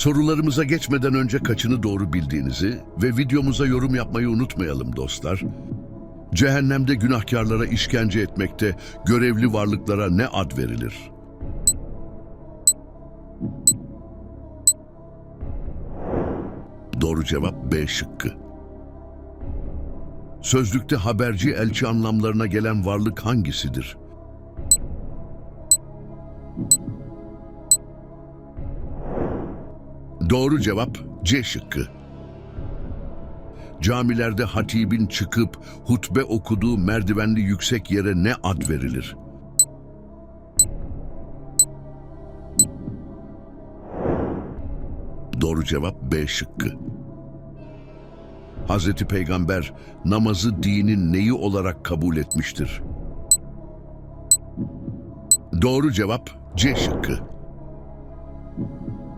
Sorularımıza geçmeden önce kaçını doğru bildiğinizi ve videomuza yorum yapmayı unutmayalım dostlar. Cehennemde günahkarlara işkence etmekte görevli varlıklara ne ad verilir? Doğru cevap B şıkkı. Sözlükte haberci elçi anlamlarına gelen varlık hangisidir? Doğru cevap C şıkkı. Camilerde hatibin çıkıp hutbe okuduğu merdivenli yüksek yere ne ad verilir? Doğru cevap B şıkkı. Hazreti Peygamber namazı dinin neyi olarak kabul etmiştir? Doğru cevap C şıkkı.